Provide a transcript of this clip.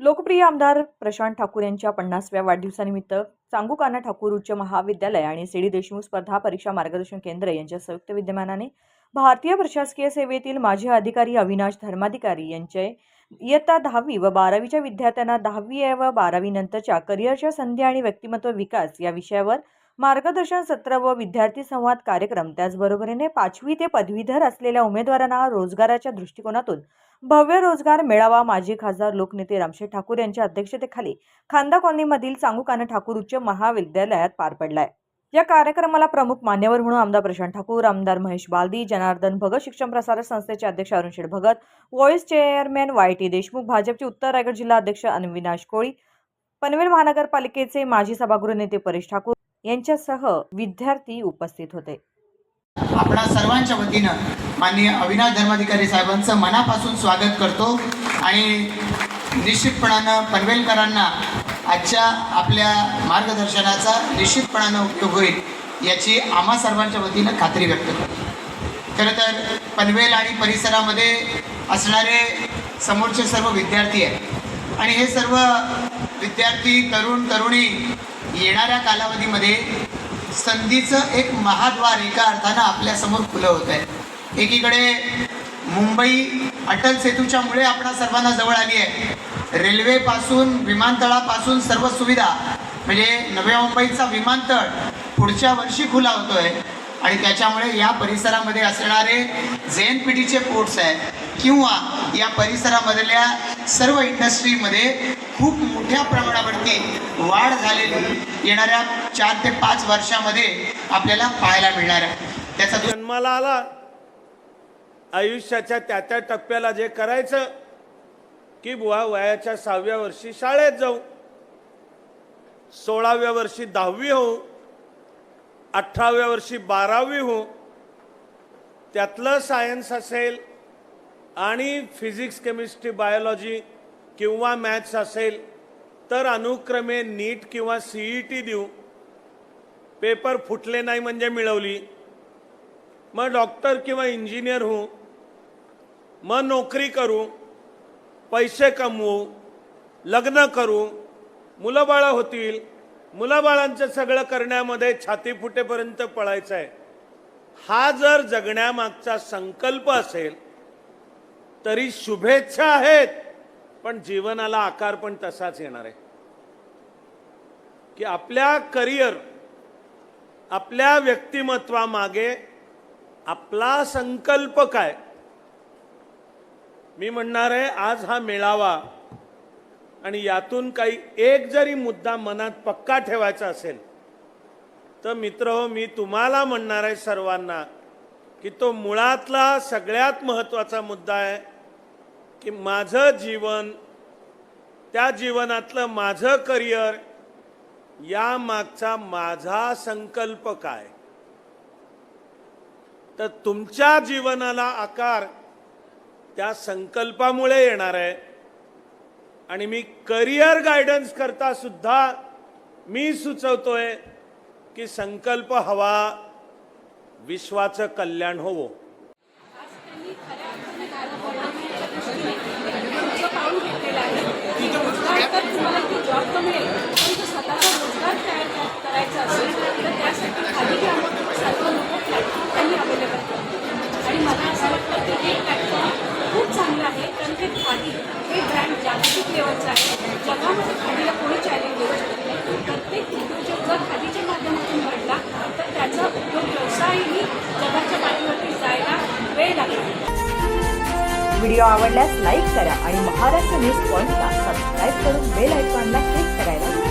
लोकप्रिय आमदार प्रशांत ठाकूर यांच्या पन्नासव्या वाढदिवसानिमित्त चांगुकाना ठाकूर उच्च महाविद्यालय आणि सी डी देशमुख स्पर्धा परीक्षा मार्गदर्शन केंद्र यांच्या संयुक्त विद्यमानाने भारतीय प्रशासकीय सेवेतील माजी अधिकारी अविनाश धर्माधिकारी यांचे इयत्ता दहावी व बारावीच्या विद्यार्थ्यांना दहावी व बारावी नंतरच्या करिअरच्या संधी आणि व्यक्तिमत्व विकास या विषयावर मार्गदर्शन सत्र व विद्यार्थी संवाद कार्यक्रम त्याचबरोबरीने पाचवी ते पदवीधर असलेल्या उमेदवारांना रोजगाराच्या दृष्टिकोनातून भव्य रोजगार मेळावा माजी खासदार लोकनेते रामशेठ ठाकूर यांच्या अध्यक्षतेखाली खांदा कॉलनीमधील चांगुकाना ठाकूर उच्च महाविद्यालयात पार पडलाय. या कार्यक्रमाला प्रमुख मान्यवर म्हणून आमदार प्रशांत ठाकूर आमदार महेश बालदी जनार्दन भगत शिक्षण प्रसारक संस्थेचे अध्यक्ष Arun Sheth Bhagat vice chairman Y T Deshmukh भाजपचे उत्तर रायगड जिल्हा अध्यक्ष अनविनाश कोळी पनवेल महानगरपालिकेचे माजी सभागृह नेते परेश ठाकूर यांच्यासह विद्यार्थी उपस्थित होते. आपणा सर्वांच्या वतीनं माननीय अविनाश धर्माधिकारी साहेबांचं मनापासून स्वागत करतो. आणि निश्चितपणानं पनवेलकरांना आजच्या आपल्या मार्गदर्शनाचा निश्चितपणानं उपयोग होईल याची आम्हा सर्वांच्या वतीनं खात्री व्यक्त करतो. खरं तर पनवेल आणि परिसरामध्ये असणारे समोरचे सर्व विद्यार्थी आहेत. आणि हे सर्व विद्यार्थी तरुण तरुणी येणाऱ्या कालावधीमध्ये संधीचं एक महाद्वार एका अर्थानं आपल्यासमोर खुलं होत आहे एकीकडे मुंबई अटल सेतूच्या मुळे आपणा सर्वांना जवळ आली आहे. रेल्वेपासून विमानतळापासून सर्व सुविधा म्हणजे नव्या मुंबईचा विमानतळ पुढच्या वर्षी खुला होतोय. आणि त्याच्यामुळे या परिसरामध्ये असणारे जे एन पी टीचे पोर्ट्स आहेत किंवा या परिसरामधल्या सर्व इंडस्ट्रीमध्ये खूप मोठ्या प्रमाणावरती वाढ झालेली येणाऱ्या चार ते पाच वर्षामध्ये आपल्याला पाहायला मिळणार आहे. त्याचा जन्माला आला. आयुष्याच्या त्या त्या टप्प्याला जे करायचं की बुवा वयाच्या सहाव्या वर्षी शाळेत जाऊ सोळाव्या वर्षी दहावी होऊ अठराव्या वर्षी बारावी होऊ त्यातलं सायन्स असेल आणि फिजिक्स केमिस्ट्री बायोलॉजी किंवा मॅथ्स असेल तर अनुक्रमे नीट किंवा सीई टी देऊ. पेपर फुटले नाही म्हणजे मिळवली. मग डॉक्टर किंवा इंजिनियर होऊ. मग नोकरी करू पैसे कमवू लग्न करू मुलं बाळं होतील मुलाबाळांचं सगळं करण्यामध्ये छाती फुटेपर्यंत पळायचं आहे. हा जर जगण्यामागचा संकल्प असेल तरी शुभेच्छा आहेत पण जीवनाला आकार पण तसाच येणार आहे. की आपल्या करिअर आपल्या व्यक्तिमत्वामागे आपला संकल्प काय? मी म्हणणार आहे आज हा मेळावा आणि यातून काही एक जरी मुद्दा मनात पक्का ठेवायचा असेल तर मित्र हो मी तुम्हाला म्हणणार आहे सर्वांना की तो मुळातला सगळ्यात महत्त्वाचा मुद्दा आहे की माझं जीवन त्या जीवनातलं माझं करिअर या मागचा माझा संकल्प काय? तर तुमच्या जीवनाला आकार त्या संकल्पामुळे येणार आहे. आणि मी करिअर गायडन्स करता सुद्धा मी सुचवतोय की संकल्प हवा विश्वाचं कल्याण होवो पाऊल घेतलेलं आहे की रोजगार तर तुम्हाला की जॉब तर मिळेल पण जर स्वतःचा रोजगार तयार क- करायचा असेल तर त्यासाठी खाली जे आम्ही सर्व लोक प्लॅटफॉर्म त्यांनी अवेलेबल करतो आणि मला असं वाटतं की हे प्लॅटफॉर्म खूप चांगलं आहे कारण ते खादी हे ब्रँड जागतिक लेवलचं आहे जगामध्ये खादीला कोणी चॅलेंज देऊ शकत नाही प्रत्येक उद्योजक जर खादीच्या माध्यमातून घडला तर त्याचा उद्योग व्यवसायही जगाच्या पाठीवरती जायला वेळ लागला व्हिडिओ आवडल्यास लाईक करा आणि महाराष्ट्र न्यूज पॉईंटला सबस्क्राईब करून बेल आयकॉनला क्लिक करायला